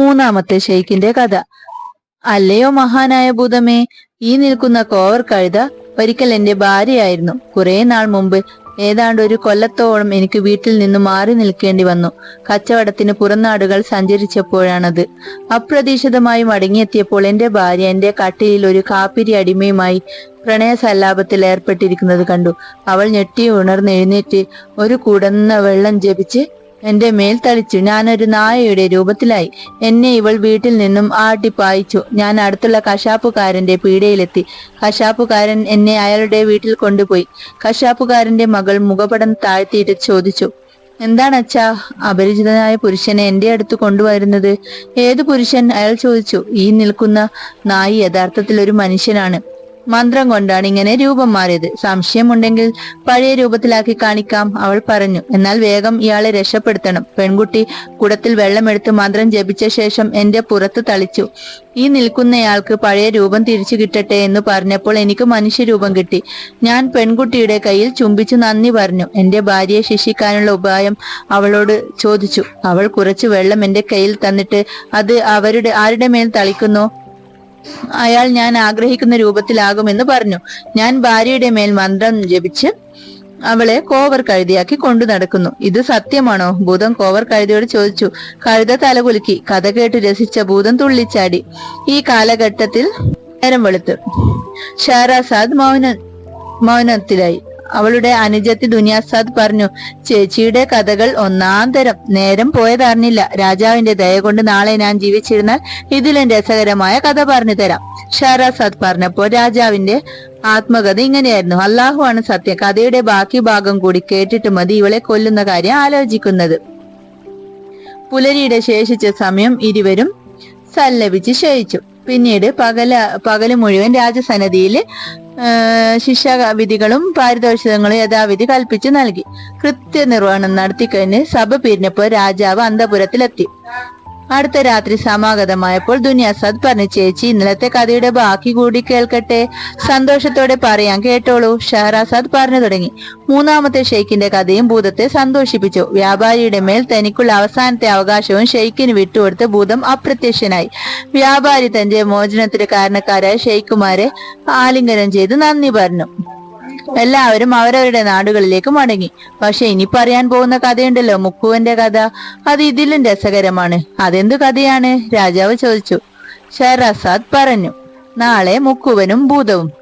മൂന്നാമത്തെ ഷെയ്ഖിന്റെ കഥ. അല്ലയോ മഹാനായ ഭൂതമേ ഈ നിൽക്കുന്ന കോവർ കഴുത ഒരിക്കൽ എന്റെ ഭാര്യയായിരുന്നു. കുറെ നാൾ മുമ്പ് ഏതാണ്ട് ഒരു കൊല്ലത്തോളം എനിക്ക് വീട്ടിൽ നിന്ന് മാറി നിൽക്കേണ്ടി വന്നു. കച്ചവടത്തിന് പുറംനാടുകൾ സഞ്ചരിച്ചപ്പോഴാണത്. അപ്രതീക്ഷിതമായി മടങ്ങിയെത്തിയപ്പോൾ എന്റെ ഭാര്യ എന്റെ കട്ടിലിൽ ഒരു കാപ്പിരി അടിമയുമായി പ്രണയസല്ലാപത്തിൽ ഏർപ്പെട്ടിരിക്കുന്നത് കണ്ടു. അവൾ ഞെട്ടി ഉണർന്നെഴുന്നേറ്റ് ഒരു കുടന്ന വെള്ളം ജപിച്ച് എന്റെ മേൽ തളിച്ചു. ഞാനൊരു നായയുടെ രൂപത്തിലായി. എന്നെ ഇവൾ വീട്ടിൽ നിന്നും ആട്ടിപ്പായിച്ചു ഞാൻ അടുത്തുള്ള കശാപ്പുകാരന്റെ പീഡയിലെത്തി കശാപ്പുകാരൻ എന്നെ അയാളുടെ വീട്ടിൽ കൊണ്ടുപോയി. കശാപ്പുകാരന്റെ മകൾ മുഖപടം താഴ്ത്തിയിട്ട് ചോദിച്ചു എന്താണ് അച്ഛാ അപരിചിതനായ പുരുഷനെ എന്റെ അടുത്ത് കൊണ്ടുവരുന്നത്? ഏത് പുരുഷൻ? അയാൾ ചോദിച്ചു ഈ നിൽക്കുന്ന നായി യഥാർത്ഥത്തിൽ ഒരു മനുഷ്യനാണ്. മന്ത്രം കൊണ്ടാണ് ഇങ്ങനെ രൂപം മാറിയത്. സംശയമുണ്ടെങ്കിൽ പഴയ രൂപത്തിലാക്കി കാണിക്കാം അവൾ പറഞ്ഞു. എന്നാൽ വേഗം ഇയാളെ രക്ഷപ്പെടുത്തണം. പെൺകുട്ടി കുടത്തിൽ വെള്ളമെടുത്ത് മന്ത്രം ജപിച്ച ശേഷം എന്റെ പുറത്ത് തളിച്ചു. ഈ നിൽക്കുന്നയാൾക്ക് പഴയ രൂപം തിരിച്ചു കിട്ടട്ടെ എന്ന് പറഞ്ഞപ്പോൾ എനിക്ക് മനുഷ്യരൂപം കിട്ടി. ഞാൻ പെൺകുട്ടിയുടെ കയ്യിൽ ചുംബിച്ചു നന്ദി പറഞ്ഞു. എന്റെ ഭാര്യയെ ശിക്ഷിക്കാനുള്ള ഉപായം അവളോട് ചോദിച്ചു. അവൾ കുറച്ച് വെള്ളം എന്റെ കയ്യിൽ തന്നിട്ട് അത് അവരുടെ ആരുടെ മേൽ തളിക്കുന്നു? അയാൾ ഞാൻ ആഗ്രഹിക്കുന്ന രൂപത്തിലാകുമെന്ന് പറഞ്ഞു. ഞാൻ ഭാര്യയുടെ മേൽ മന്ത്രം ജപിച്ച് അവളെ കോവർ കഴുതിയാക്കി കൊണ്ടു നടക്കുന്നു. ഇത് സത്യമാണോ? ഭൂതം കോവർ കഴുതിയോട് ചോദിച്ചു. കഴുത തലകുലുക്കി കഥ കേട്ട് രസിച്ച ഭൂതം തുള്ളിച്ചാടി. ഈ കാലഘട്ടത്തിൽ നേരം വെളുത്തു. ഷാറാസാദ് മൗന മൗനത്തിലായി. അവളുടെ അനുജത്തി ദുനിയാസാദ് പറഞ്ഞു ചേച്ചിയുടെ കഥകൾ ഒന്നാം തരം. നേരം പോയതറിഞ്ഞില്ല. രാജാവിന്റെ ദയ കൊണ്ട് നാളെ ഞാൻ ജീവിച്ചിരുന്നാൽ ഇതിലും രസകരമായ കഥ പറഞ്ഞു തരാം. ഷാറാസാദ് പറഞ്ഞപ്പോൾ രാജാവിന്റെ ആത്മകഥ ഇങ്ങനെയായിരുന്നു. അള്ളാഹു ആണ് സത്യം. കഥയുടെ ബാക്കി ഭാഗം കൂടി കേട്ടിട്ട് മതി. ഇവളെ കൊല്ലുന്ന കാര്യം ആലോചിക്കുന്നത്. പുലരിയുടെ ശേഷിച്ച സമയം ഇരുവരും സല്ലപിച്ച് ശയിച്ചു. പിന്നീട് പകല പകൽ മുഴുവൻ രാജസന്നതിയിൽ ശിക്ഷാവിധികളും പാരിതോഷികങ്ങളും യഥാവിധി കൽപ്പിച്ചു നൽകി. കൃത്യനിർവഹണം നടത്തിക്കഴിഞ്ഞ് സഭ പിരിഞ്ഞപ്പോൾ രാജാവ് അന്തപുരത്തിലെത്തി. അടുത്ത രാത്രി സമാഗതമായപ്പോൾ ദുനിയാസാദ് പറഞ്ഞു ചേച്ചി ഇന്നലത്തെ കഥയുടെ ബാക്കി കൂടി കേൾക്കട്ടെ? സന്തോഷത്തോടെ പറയാൻ കേട്ടോളൂ ഷഹറാസാദ് പറഞ്ഞു തുടങ്ങി. മൂന്നാമത്തെ ഷെയ്ഖിന്റെ കഥയും ഭൂതത്തെ സന്തോഷിപ്പിച്ചു. വ്യാപാരിയുടെ മേൽ തനിക്കുള്ള അവസാനത്തെ അവകാശവും ഷെയ്ഖിന് വിട്ടുകൊടുത്ത് ഭൂതം അപ്രത്യക്ഷനായി. വ്യാപാരി തന്റെ മോചനത്തിന് കാരണക്കാരായ ഷെയ്ഖുമാരെ ആലിംഗനം ചെയ്ത് നന്ദി പറഞ്ഞു. എല്ലാവരും അവരവരുടെ നാടുകളിലേക്ക് മടങ്ങി. പക്ഷെ ഇനി പറയാൻ പോകുന്ന കഥയുണ്ടല്ലോ മുക്കുവന്റെ കഥ. അത് ഇതിലും രസകരമാണ്. അതെന്തു കഥയാണ്? രാജാവ് ചോദിച്ചു. ഷെറസാദ് പറഞ്ഞു. നാളെ മുക്കുവനും ഭൂതവും.